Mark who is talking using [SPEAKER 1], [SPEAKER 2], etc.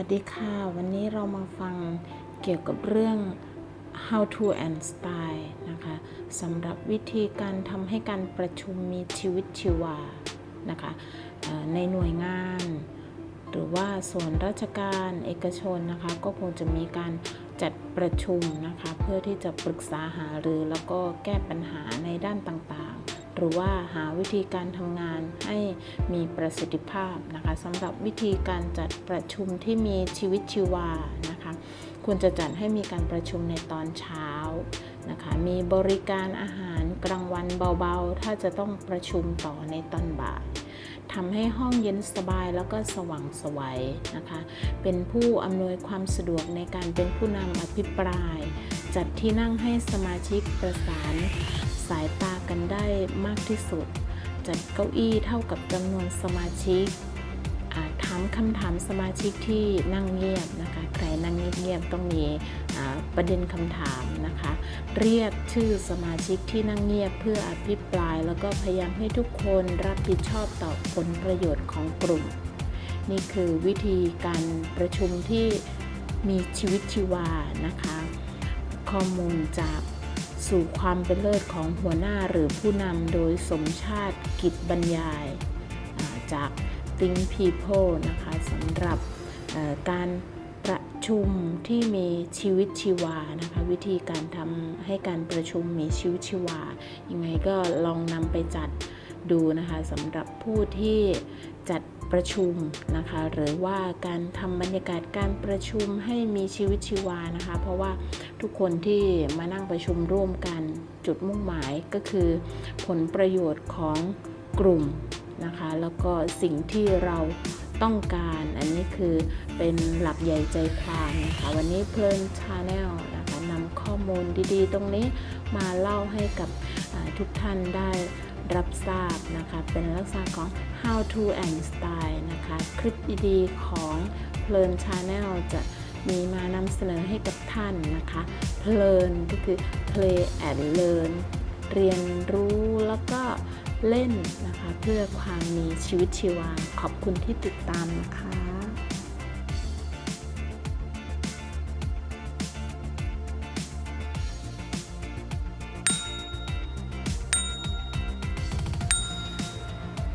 [SPEAKER 1] วัสดีค่ะ วันนี้เรามาฟังเกี่ยวกับเรื่อง how to and style นะคะสำหรับวิธีการทำให้การประชุมมีชีวิตชีวานะคะในหน่วยงาน หรือว่าส่วนราชการเอกชนนะคะ ก็คงจะมีการจัดประชุมนะคะ เพื่อที่จะปรึกษาหารือแล้วก็แก้ปัญหาในด้านต่างๆ หรือว่าหาวิธีการทำงานให้มีประสิทธิภาพนะคะสำหรับวิธีการจัดประชุมที่มีชีวิตชีวานะคะควรจะจัดให้มีการประชุมในตอนเช้านะคะมีบริการอาหารกลางวันเบาๆ ถ้าจะต้องประชุมต่อในตอนบ่ายทำให้ห้องเย็นสบายแล้วก็สว่างไสวัยนะคะ เป็นผู้อำนวยความสะดวกในการเป็นผู้นำอภิปราย จัดที่นั่งให้สมาชิกประสานสายตากันได้มากที่สุด จัดเก้าอี้เท่ากับจำนวนสมาชิกถามคำถามสมาชิกที่นั่งเงียบนะคะ ใครนั่งเงียบๆต้องมีประเด็นคำถามนะคะ เรียกชื่อสมาชิกที่นั่งเงียบเพื่ออภิปราย แล้วก็พยายามให้ทุกคนรับผิดชอบต่อผลประโยชน์ของกลุ่ม นี่คือวิธีการประชุมที่มีชีวิตชีวานะคะ ข้อมูลจากสู่ความเป็นเลิศของหัวหน้าหรือผู้นำโดยสมชาติกิจบรรยายจาก Think People นะคะสำหรับการประชุมที่มีชีวิตชีวานะคะวิธีการทำให้การประชุมมีชีวิตชีวา ยังไงก็ลองนำไปจัดดูนะคะสำหรับผู้ที่จัด ประชุมนะคะ หรือว่าการทำบรรยากาศการประชุมให้มีชีวิตชีวานะคะ เพราะว่าทุกคนที่มานั่งประชุมร่วมกันจุดมุ่งหมายก็คือผลประโยชน์ของกลุ่มนะคะ แล้วก็สิ่งที่เราต้องการอันนี้คือเป็นหลักใหญ่ใจความนะคะวันนี้เพลินชาแนลนะคะนำข้อมูลดีๆ ตรงนี้มาเล่าให้กับทุกท่านได้ รับทราบนะคะ เป็นลักษณะของ how to and style นะคะ คลิปดีๆของเพลินชาแนลจะมีมานำเสนอให้กับท่านนะคะ เพลินก็คือ play and learn เรียนรู้แล้วก็เล่นนะคะ เพื่อความมีชีวิตชีวา ขอบคุณที่ติดตามนะคะ